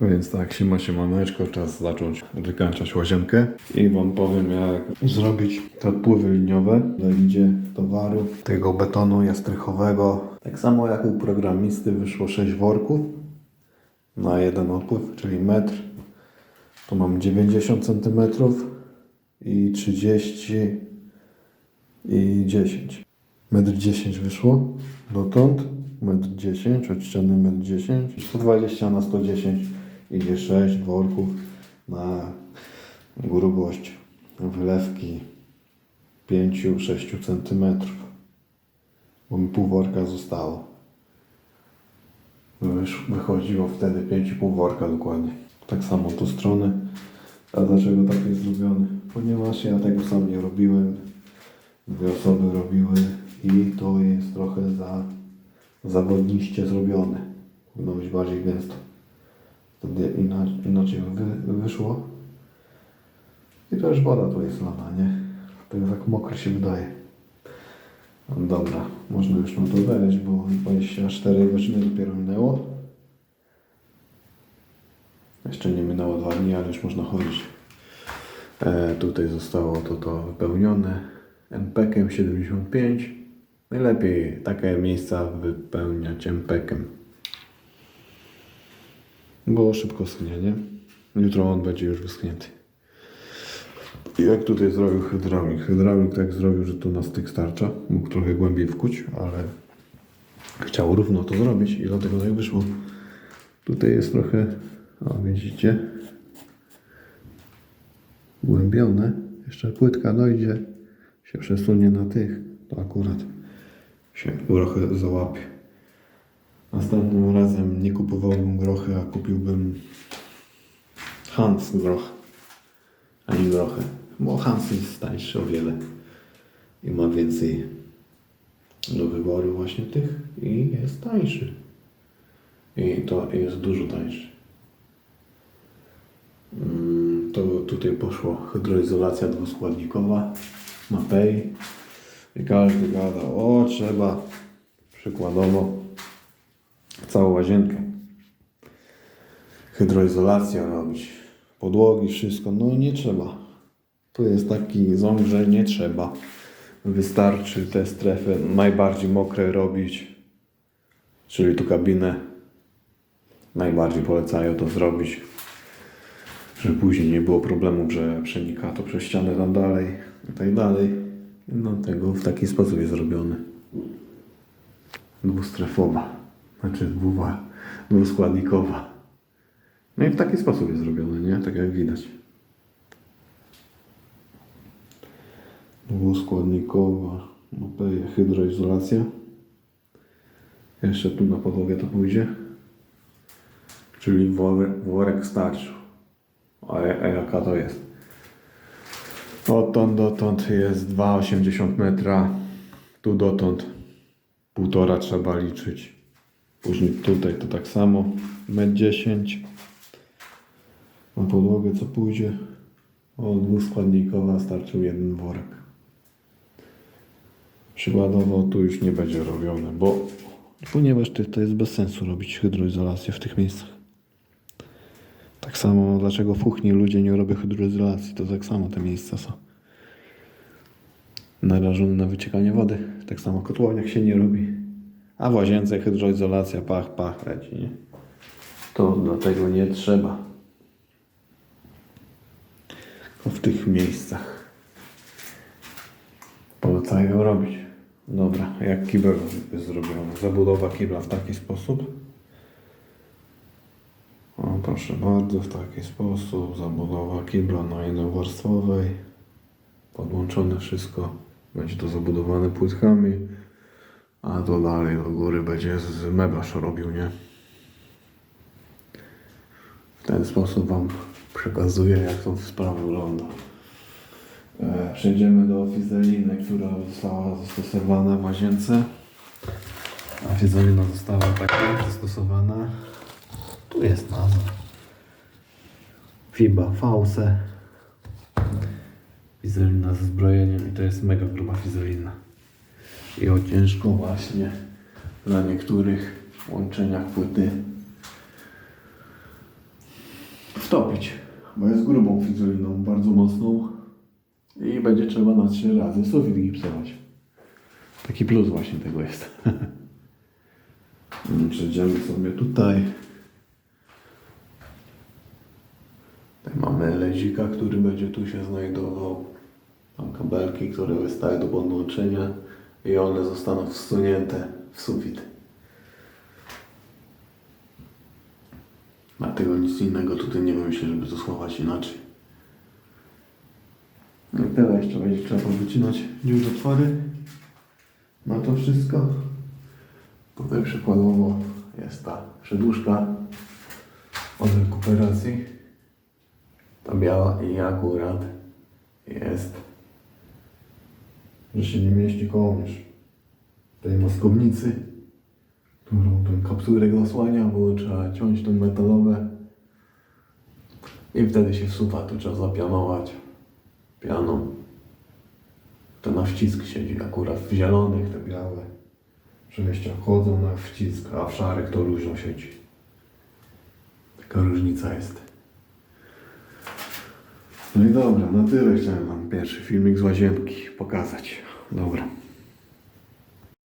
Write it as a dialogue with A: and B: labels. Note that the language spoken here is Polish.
A: Więc tak, siema siemaneczko, czas zacząć wykańczać łazienkę i wam powiem jak zrobić te odpływy liniowe do idzie towaru, tego betonu jastrychowego. Tak samo jak u programisty wyszło 6 worków na jeden odpływ, czyli metr. Tu mam 90 cm i 30 i 10. Metr 10 wyszło dotąd. Metr 10, od metr 10. 120 na 110 idzie 6 worków na grubość wylewki 5-6 cm. Bo mi pół worka zostało. Wysz, wychodziło wtedy 5,5 worka dokładnie. Tak samo tu strony. A dlaczego tak jest zrobione? Ponieważ ja tego sam nie robiłem. Dwie osoby robiły i to jest trochę za zawodniście zrobione. Powinno być bardziej gęsto. Wtedy inaczej, inaczej wy, wyszło. I też woda tu jest lana, nie? Tak mokro się wydaje. No Dobra, można już na to wejść, bo 24 godziny dopiero minęło. Jeszcze nie minęło dwa dni, ale już można chodzić. E, tutaj zostało to, to wypełnione MPK-iem 75. Najlepiej takie miejsca wypełniać MPK-iem. Bo szybko schnie, nie? Jutro on będzie już wyschnięty. I jak tutaj zrobił hydraulik? Hydraulik tak zrobił, że tu na styk starcza. Mógł trochę głębiej wkuć, ale chciał równo to zrobić i dlatego tak wyszło. Tutaj jest trochę, o widzicie, głębione. Jeszcze płytka dojdzie, się przesunie na tych. To akurat się trochę załapie. Następnym razem nie kupowałbym grochy, a kupiłbym Hans groch, a nie grochy. Bo Hans jest tańszy o wiele i ma więcej do wyboru właśnie tych i jest tańszy. I to jest dużo tańszy. Mm, To tutaj poszło hydroizolacja dwuskładnikowa, Mapei. I każdy gada, o trzeba przykładowo całą łazienkę. Hydroizolacja robić. Podłogi, wszystko. No nie trzeba. Tu jest taki ząg, że nie trzeba. Wystarczy te strefy najbardziej mokre robić. Czyli tu kabinę. Najbardziej polecają to zrobić. Żeby później nie było problemów, że przenika to przez ścianę tam dalej i tak dalej. No tego w taki sposób jest zrobiony. Dwustrefowa. Znaczy dwuwa, dwuskładnikowa. No i w taki sposób jest zrobione, nie? Tak jak widać. Dwuskładnikowa mapeja hydroizolacja. Jeszcze tu na podłogę to pójdzie. Czyli worek, worek starczy. A, a jaka to jest? Odtąd dotąd jest 2,80 metra. Tu dotąd półtora trzeba liczyć. Później tutaj to tak samo. 1,10 m. Na podłogę co pójdzie? O, dwuskładnikowa starczył jeden worek. Przykładowo tu już nie będzie robione, bo ponieważ to jest bez sensu robić hydroizolację w tych miejscach. Tak samo dlaczego w kuchni ludzie nie robią hydroizolacji, to tak samo te miejsca są narażone na wyciekanie wody. Tak samo kotłowniach się nie robi. A w łazience hydroizolacja, pach, pach leci, nie? To dlatego nie trzeba. Tylko w tych miejscach polecają robić. Dobra, jak kibel jest zrobiony? Zabudowa kibla w taki sposób. O, proszę bardzo, w taki sposób zabudowa kibla na jednowarstwowej. Podłączone wszystko. Będzie to zabudowane płytkami. A to dalej do góry będzie z meblarz robił, nie? W ten sposób Wam przekazuję, jak to sprawa wygląda. E, przejdziemy do fizeliny, która została zastosowana w łazience. A fizelina została tak zastosowana. Tu jest nazwa. Fiba Fause. Fizelina ze zbrojeniem i to jest mega gruba fizelina. I o ciężko właśnie na niektórych łączeniach płyty wtopić, bo jest grubą fizoliną, bardzo mocną i będzie trzeba na trzy razy sufit gipsować. Taki plus właśnie tego jest. Przejdziemy sobie tutaj. Tutaj mamy lezika, który będzie tu się znajdował. Tam kabelki, które wystają do podłączenia i one zostaną wsunięte w sufit. Dlatego nic innego tutaj nie wymyślę, żeby to schować inaczej. No i tyle jeszcze będzie trzeba wycinać dziurotwory na to wszystko. Tutaj przykładowo jest ta przedłużka od rekuperacji. Ta biała i akurat jest, że się nie mieści kołnierz tej maskownicy, którą ten kapturek zasłania, bo trzeba ciąć ten metalowe i wtedy się wsuwa, to trzeba zapianować pianą. To na wcisk siedzi akurat w zielonych, te białe przejścia chodzą na wcisk, a w szarych to luźno siedzi. Taka różnica jest. No i dobra, na tyle chciałem Wam pierwszy filmik z łazienki pokazać. Dobra.